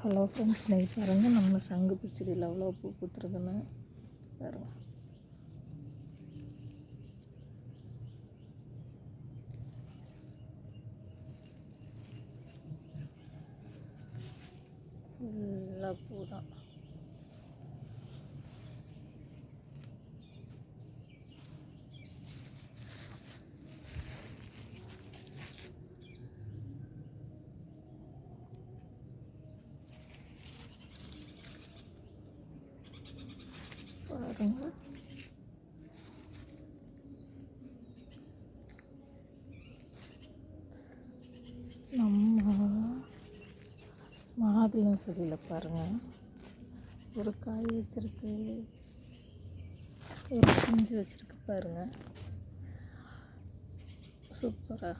Hello friends நீங்கள் பாருங்கள் நம்ம சங்கு பூச்செடியில் அவ்வளோ பூ பூத்துருக்குன்னு பாருங்கள் ஃபுல்லாக பூ தான் பாருங்க நம்ம மாதுளம் செடியில் பாருங்கள் ஒரு காய் வச்சிருக்கு. ஒரு குஞ்சு வச்சுருக்கு பாருங்க. சூப்பராக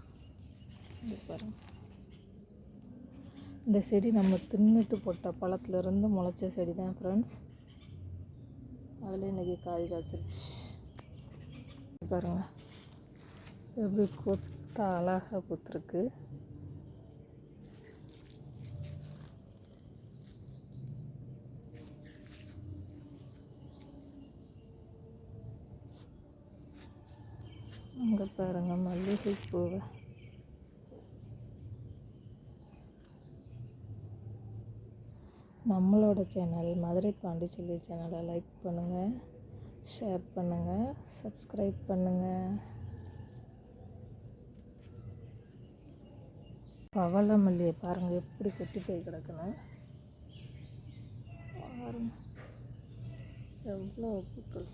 இது பாருங்க. இந்த செடி நம்ம தின்னுட்டு போட்ட பழத்துலேருந்து முளைச்ச செடி தான் ஃப்ரெண்ட்ஸ் அதில் இன்றைக்கி காய் காய்ச்சிருச்சு. பாருங்க. எப்படி கொத்தா அழகாக பூத்துருக்கு அங்கே பாருங்கள் மல்லிகை நம்மளோட சேனல் மதுரை பாண்டிச்செல்வி சேனலை லைக் பண்ணுங்கள் ஷேர் பண்ணுங்கள் சப்ஸ்கிரைப் பண்ணுங்கள் பவள மல்லியை பாருங்கள் எப்படி கொட்டி போய் கிடக்குன்னு. பாருங்கள் எவ்வளோ பூக்கள்.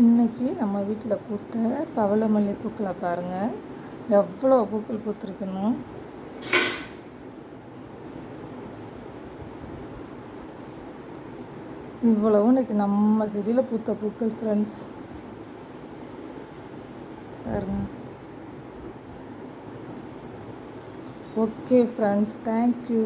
இன்னைக்கு நம்ம வீட்டில் பூத்த பவளமல்லி பூக்களை பாருங்கள் எவ்வளோ பூக்கள் பூத்துருக்கணும் இவ்வளவும் இன்னைக்கு நம்ம செடியில் பூத்த பூக்கள் ஃப்ரெண்ட்ஸ் பாருங்க. Okay friends thank you